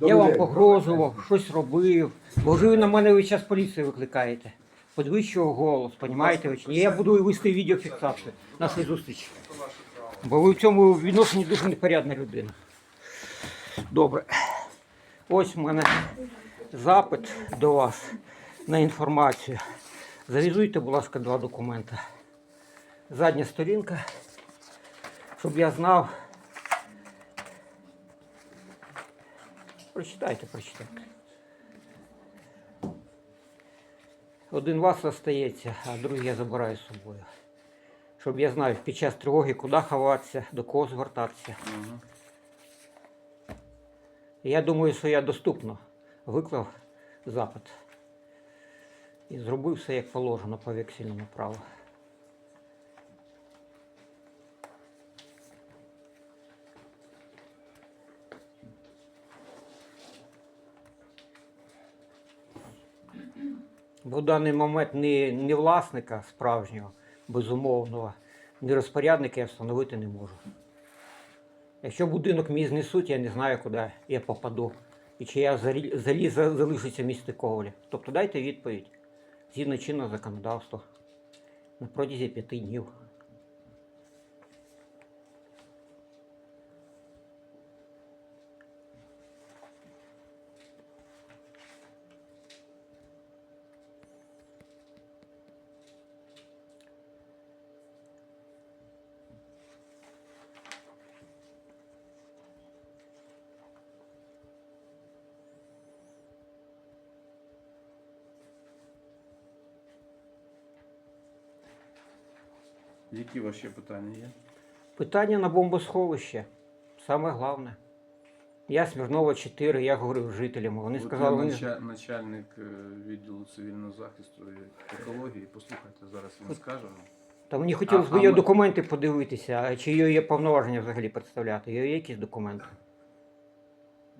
Я вам день. погрожував, щось робив. Бо ви на мене ви час поліцію викликаєте. Підвищував голос, понімаєте? чи ні? Я буду вести відеофіксацію нашої зустрічі. Бо ви в цьому відношенні дуже непорядна людина. Добре. Ось в мене запит до вас на інформацію. Завізуйте, будь ласка, два документи. Задня сторінка, щоб я знав. Прочитайте, прочитайте. Один вас остається, а другий я забираю з собою. Щоб я знав під час тривоги, куди ховатися, до кого звертатися. Я думаю, що я доступно виклав запит. І зробив все як положено по вексільному праву. Бо в даний момент ні, ні власника справжнього, безумовного, ні розпорядника я встановити не можу. Якщо будинок мій знесуть, я не знаю, куди я попаду. І чи я взагалі залишуся в місті Ковалі. Тобто дайте відповідь згідно чинного законодавства на протязі п'яти днів. Які ваші питання є? Питання на бомбосховище. Саме головне. Я Смірнова 4, я говорив з жителями. Вони От сказали, ви нача- начальник е, відділу цивільного захисту і екології. Послухайте, зараз він скаже. вам. Та мені хотілося б а ми- документи подивитися, а чи його є повноваження взагалі представляти. Його є якісь документи?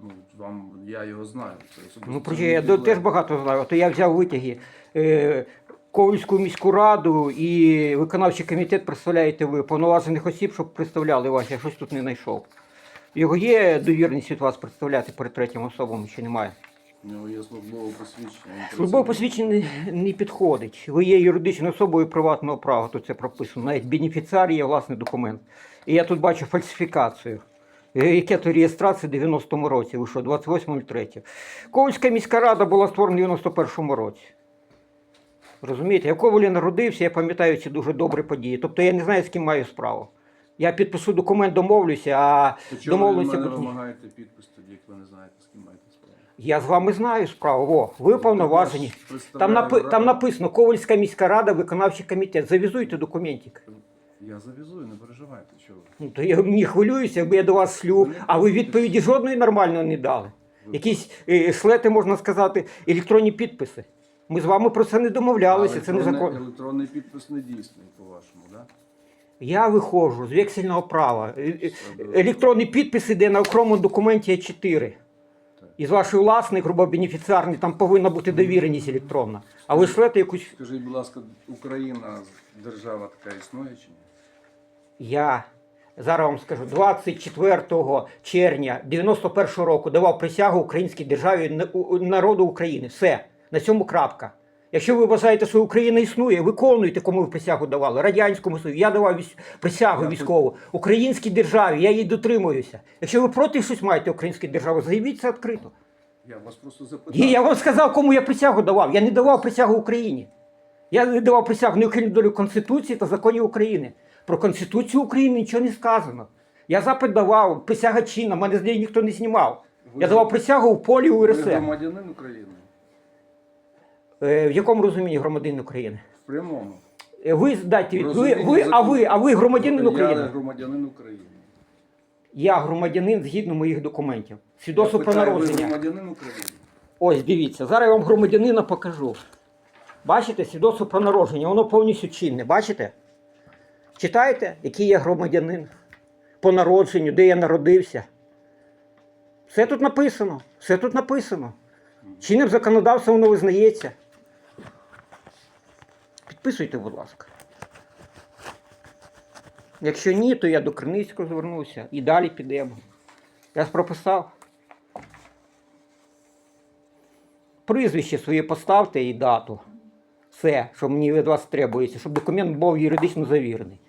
Ну, вам, я його знаю. Це особисто Ну, про це що мій я до- теж багато знаю. То я взяв витяги. Е, Ковальську міську раду і виконавчий комітет представляєте ви повноважених осіб, щоб представляли вас. Я щось тут не знайшов. Його є довірність від вас представляти перед третім особами чи немає? У нього є службове посвідчення. Службове посвідчення не, підходить. Ви є юридичною особою приватного права, тут це прописано. Навіть бенефіціар є власний документ. І я тут бачу фальсифікацію. Яке то реєстрація в 90-му році, ви що, 28.03. Ковальська міська рада була створена в 91-му році. Розумієте, я в Ковалі народився, я пам'ятаю ці дуже добрі події. Тобто я не знаю, з ким маю справу. Я підпишу документ, домовлюся, а То чого ви від мене вимагаєте підпис тоді, як ви не знаєте, з ким маєте справу? Я з вами знаю справу. Во, ви повноважені. Там, напи- там написано Ковальська міська рада, виконавчий комітет. Завізуйте документик. Я завізую, не переживайте, чого ви. Ну, то я не хвилююся, якби я до вас шлю, а ви відповіді жодної нормальної не дали. Якісь е, шлети, можна сказати, електронні підписи. Ми з вами про це не домовлялися, А це електронний- незаконно. Електронний підпис не дійсний, по-вашому, так? Да? Я виходжу з вексельного права. Е, е, Електронний підпис іде на окремому документі А4. І з вашої власної, грубо бенефіціарний, там повинна бути довіреність електронна. А ви шлете якусь. Скажіть, будь ласка, Україна держава така існує чи ні? Я зараз вам скажу, 24 червня 91-го року давав присягу українській державі народу України. Все, на цьому крапка. Якщо ви вважаєте, що Україна існує, виконуйте, кому ви присягу давали. Радянському Союзу. Я давав присягу військову. Українській державі, я її дотримуюся. Якщо ви проти щось маєте української держави, заявіть це відкрито. Я вас просто запитав. І я вам сказав, кому я присягу давав. Я не давав присягу Україні. Я не давав присягу неухильну долю Конституції та законів України. Про Конституцію України нічого не сказано. Я запит давав, присяга чинна, мене з неї ніхто не знімав. Ви- Я давав присягу в полі Ви УРСР. громадянин України? Е, в якому розумінні громадянин України? В прямому. Е, ви дайте ви, ви, а ви, а ви громадянин Я громадянин України. Я громадянин згідно моїх документів. Свідоцтво про народження. громадянин України? Ось дивіться, зараз я вам громадянина покажу. Бачите, свідоцтво про народження, воно повністю чинне. Бачите? Читаєте, який я громадянин по народженню, де я народився. Все тут написано. Все тут написано. Чинним законодавством воно визнається. Підписуйте, будь ласка. Якщо ні, то я до Криницького звернуся і далі підемо. Я ж прописав. Прізвище своє поставте і дату. Все, що мені від вас требується, щоб документ був юридично завірений.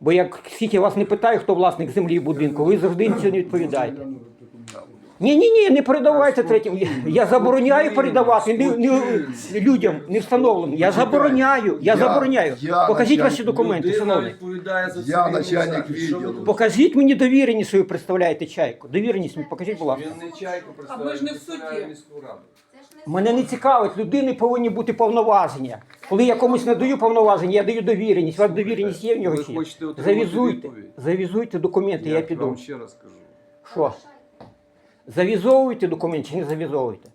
Бо як скільки вас не питаю, хто власник землі і будинку, ви завжди нічого не відповідаєте. Ні, ні, ні, не передавайте третім. Я, я забороняю передавати не, не, людям не встановленим. Я забороняю. Я Я- забороняю. я Покажіть начальник- ваші документи, Людина шановний. відповідає за Я цивільний начальник захист. Що ви відділу. Покажіть мені довіреність, що ви представляєте чайку. Довіреність мені покажіть, будь ласка. Він не чайку А представляє, ми ж не в представляє суді. міську раду. Мене не цікавить, людини повинні бути повноваження. Коли я комусь не даю повноваження, я даю довіреність. У вас довіреність є в нього Ви чи ні? хочете отримати Завізуйте, відповідь? завізуйте документи, я, Я піду. вам ще раз кажу. Що? Завізовуйте документ чи не завізовуйте?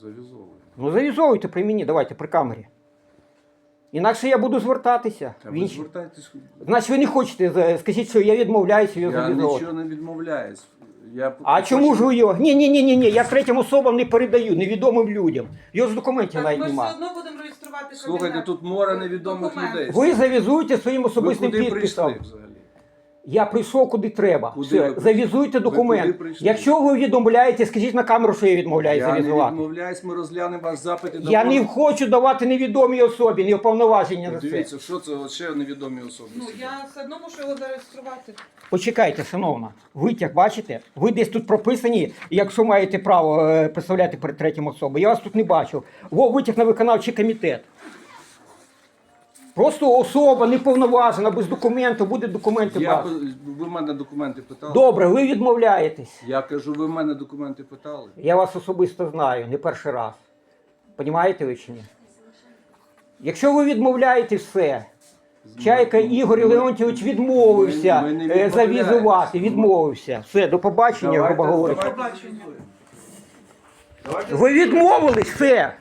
Завізовую. Ну завізовуйте при мені, давайте, при камері. Інакше я буду звертатися. Та ви звертайтесь. Значить, ви не хочете, за- скажіть, що я відмовляюся його Я завізовувати. нічого не відмовляюсь. Я А чому ж ви його? Ні, ні, ні, ні, ні. Я третім особам не передаю, невідомим людям. Його з документів Так навіть ми ж все немає. одно будемо реєструвати Слухайте, кабінет. тут море невідомих Документ. людей. Ви завізуйте своїм Ви особистим куди підписом. прийшли взагалі? Я прийшов куди треба. Куди Все, ви завізуйте Ви документ. куди прийшли? Якщо ви відмовляєте, скажіть на камеру, що я відмовляю Я не завізувати. відмовляюсь, ми розглянемо ваш запит і Я дамо- не хочу давати невідомій особі, не уповноваження на це. Дивіться, що це от ще невідомі особи. Ну я все одно мушу його зареєструвати. Почекайте, шановна, витяг бачите? Ви десь тут прописані, якщо маєте право е, представляти перед третім особою. Я вас тут не бачив. Во витяг на виконавчий комітет. Просто особа неповноважена, без документу, буде документи Я, брати. ви в мене документи питали? Добре, ви відмовляєтесь. Я кажу, ви в мене документи питали? Я вас особисто знаю, не перший раз. Понімаєте ви чи ні? Якщо ви відмовляєте все, Чайка Ігор Леонтьович відмовився Ми- ми не е, завізувати, відмовився. Все, до побачення, грубо говоря. Побачення. Ви відмовились, все.